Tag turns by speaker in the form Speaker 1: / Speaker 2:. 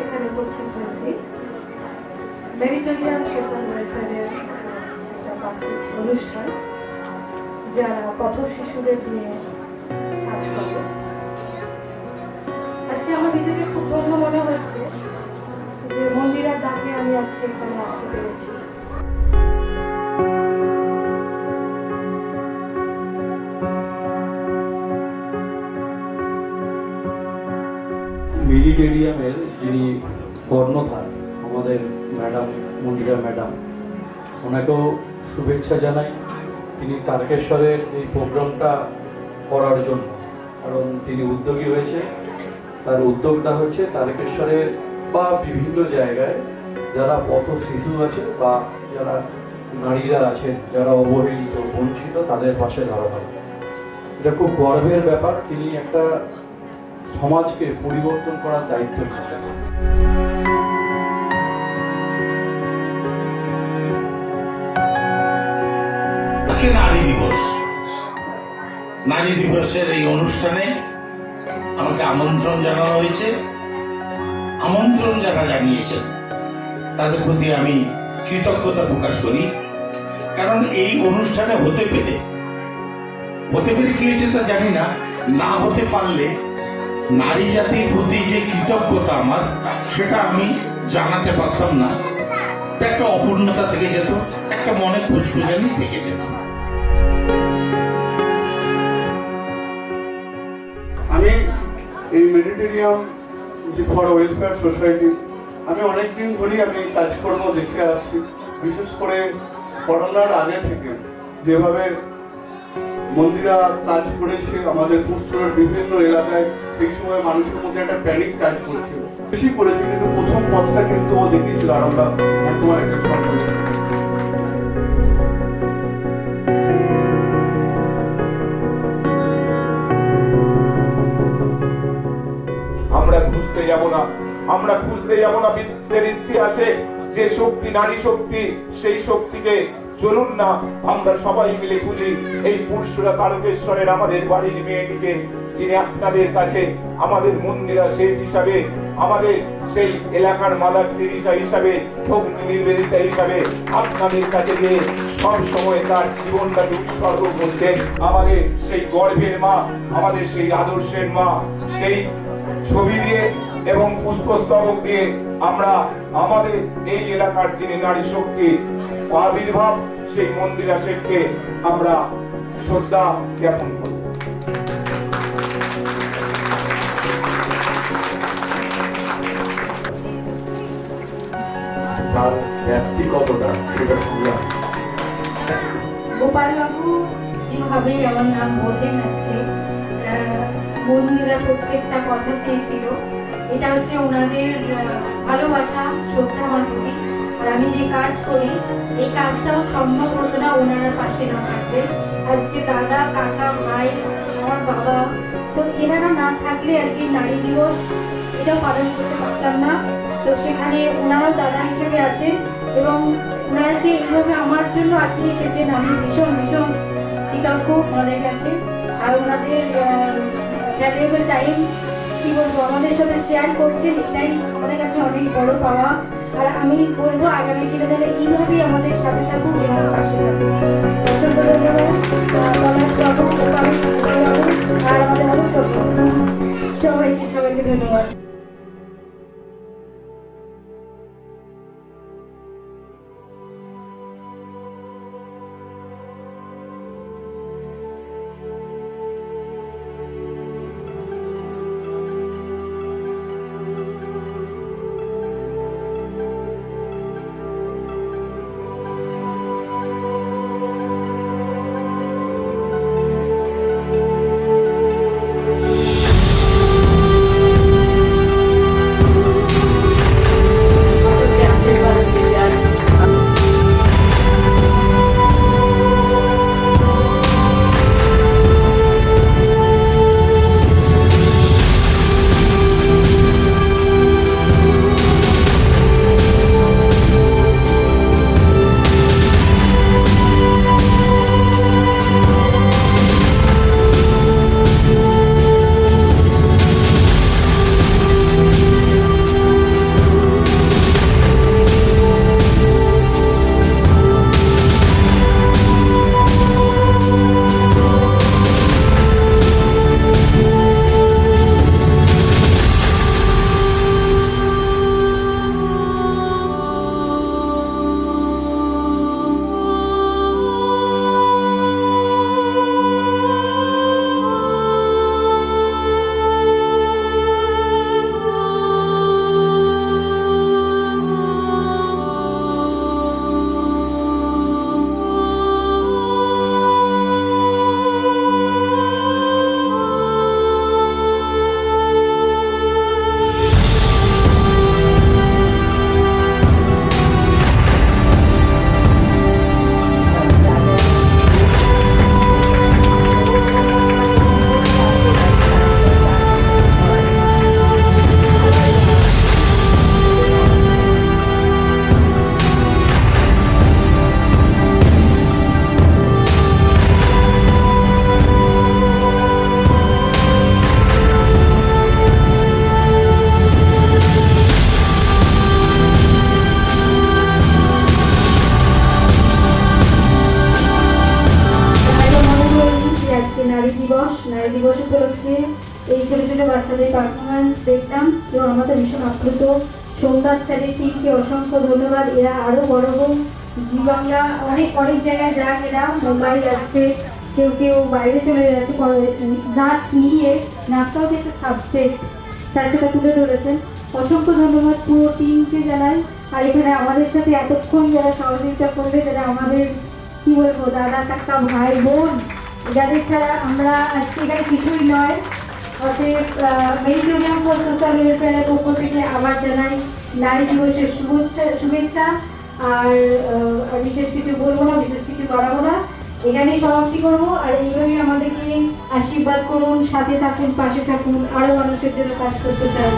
Speaker 1: এখানে উপস্থিত হয়েছি। মেরিটোরিয়াম ওয়েলফেয়ারের অনুষ্ঠান, যারা পথ শিশুদের নিয়ে কাজ করে। আজকে আমার নিজেকে খুব ধন্য মনে হচ্ছে যে মন্দিরার ডাকে আমি আজকে এখানে আসতে পেরেছি।
Speaker 2: মিলিটেরিয়ামের যিনি কর্ণধার, আমাদের ম্যাডাম মন্দিরা ম্যাডাম। ওনাকেও শুভেচ্ছা জানাই। তিনি তারকেশ্বরের এই প্রোগ্রামটা করার জন্য, কারণ তিনি উদ্যোগী হয়েছে। তার উদ্যোগটা হচ্ছে তারকেশ্বরে বা বিভিন্ন জায়গায় যারা পথ শিশু আছে বা যারা নারীরা আছেন, যারা অবহেলিত, বঞ্চিত, তাদের পাশে দাঁড়ানো। এটা খুব গর্বের ব্যাপার। তিনি একটা সমাজকে পরিবর্তন করার দায়িত্ব
Speaker 3: আজকে নারী দিবস। নারী দিবসের এই অনুষ্ঠানে আমাকে আমন্ত্রণ জানানো হয়েছে। আমন্ত্রণ যারা জানিয়েছেন, তাদের প্রতি আমি কৃতজ্ঞতা প্রকাশ করি। কারণ এই অনুষ্ঠানে হতে পেরে হতে পেরে কি হয়েছে তা জানি না। না হতে পারলে নারী জাতির প্রতি যে কৃতজ্ঞতা আমার, সেটা আমি জানাতে পারতাম না। একটা অপূর্ণতা থেকে যেত, একটা মনে খুঁজখুঁজানি থেকে যেত।
Speaker 4: আমি এই মেডিটেরিয়াম ফর ওয়েলফেয়ার সোসাইটি? আমি অনেকদিন ধরেই আমি কাজকর্ম দেখে আসছি, বিশেষ করে করোনার আগে থেকে। যেভাবে মন্দিরা কাজ করেছে, আমাদের পুষ্করের বিভিন্ন এলাকায় সেই সময় মানুষের মধ্যে একটা প্যানিক কাজ করেছিল। বেশি করেছে, কিন্তু প্রথম পথটা কিন্তু ও দেখিয়েছিল আর আমরা বর্তমানে একটা সরকারি
Speaker 5: আমরা খুঁজতে যাব আমরা খুঁজতে যাব না বিশ্বের ইতিহাসে যে শক্তি, নারী শক্তি, সেই শক্তিকে চলুন না, আমরা সবাই মিলে খুঁজি এই পুরুষরা তারকেশ্বরের আমাদের বাড়ির মেয়েটিকে, যিনি আপনাদের কাছে আমাদের মন্দিরা শেঠ হিসাবে, আমাদের সেই এলাকার মাদার টেরিসা হিসাবে, ভগ্নী নির্বেদিতা হিসাবে আপনাদের কাছে গিয়ে সব সময় তার জীবনটাকে উৎসর্গ করছেন। আমাদের সেই গর্ভের মা, আমাদের সেই আদর্শের মা, সেই ছবি দিয়ে এবং পুষ্পস্তবক দিয়ে আমরা আমাদের এই এলাকার যিনি নারী শক্তি আবির্ভাব সেই মন্দিরা শেখকে আমরা শ্রদ্ধা জ্ঞাপন করি
Speaker 6: তার ব্যাপ্তি কতটা সেটা শুনলাম।
Speaker 7: গোপালবাবু যেভাবে আমার নাম বললেন আজকে বন্ধুরা প্রত্যেকটা কথা পেয়েছিল এটা হচ্ছে ওনাদের ভালোবাসা শ্রদ্ধা আমার প্রতি আমি যে কাজ করি, এই কাজটাও সম্ভব হতো না ওনারা পাশে না থাকলে আজকে দাদা, কাকা, ভাই, আমার বাবা, তো এনারা না থাকলে আজকে নারী দিবস, এটাও পালন করতে পারতাম না। তো সেখানে ওনারাও দাদা হিসেবে আছে এবং ওনারা যে এইভাবে আমার জন্য আজকে এসেছেন, আমি ভীষণ ভীষণ কৃতজ্ঞ ওনাদের কাছে। আর ওনাদের ভ্যালুয়েবল টাইম কি বলব? আমাদের সাথে শেয়ার করছেন এটাই আমাদের কাছে অনেক বড় পাওয়া। আর আমি বলব, আগামী দিনে যেন এইভাবেই আমাদের সাথে থাকুন এবং পাশে অসংখ্য ধন্যবাদ আর আমাদের সবাইকে সবাইকে ধন্যবাদ। তাদের পারফরমেন্স দেখতাম। আমরা তো ভীষণ আপ্লুত। সোমনাথ স্যারের টিমকে অসংখ্য ধন্যবাদ। এরা আরও বড় হোক। জি বাংলা অনেক অনেক জায়গায় যাক এরা। মুম্বাই যাচ্ছে। কেউ কেউ বাইরে চলে যাচ্ছে। নাচ নিয়ে, নাচটাও যে একটা সাবজেক্ট স্যার সেটা তুলে ধরেছেন। অসংখ্য ধন্যবাদ পুরো টিমকে জানাই। আর এখানে আমাদের সাথে এতক্ষণ যারা সহযোগিতা করবে, যারা আমাদের, কি বলব, দাদা, কাকা, ভাই, বোন, যাদের ছাড়া আমরা আজকে এখানে কিছুই অতএব ফর সোশ্যাল ওয়েলফেয়ারের পক্ষ থেকে আবার জানাই নারী দিবসের শুভেচ্ছা শুভেচ্ছা। আর বিশেষ কিছু বলব না, বিশেষ কিছু করাবো না। এখানেই সমাপ্তি করব। আর এইভাবেই আমাদেরকে আশীর্বাদ করুন, সাথে থাকুন, পাশে থাকুন আরও মানুষের জন্য কাজ করতে চাই।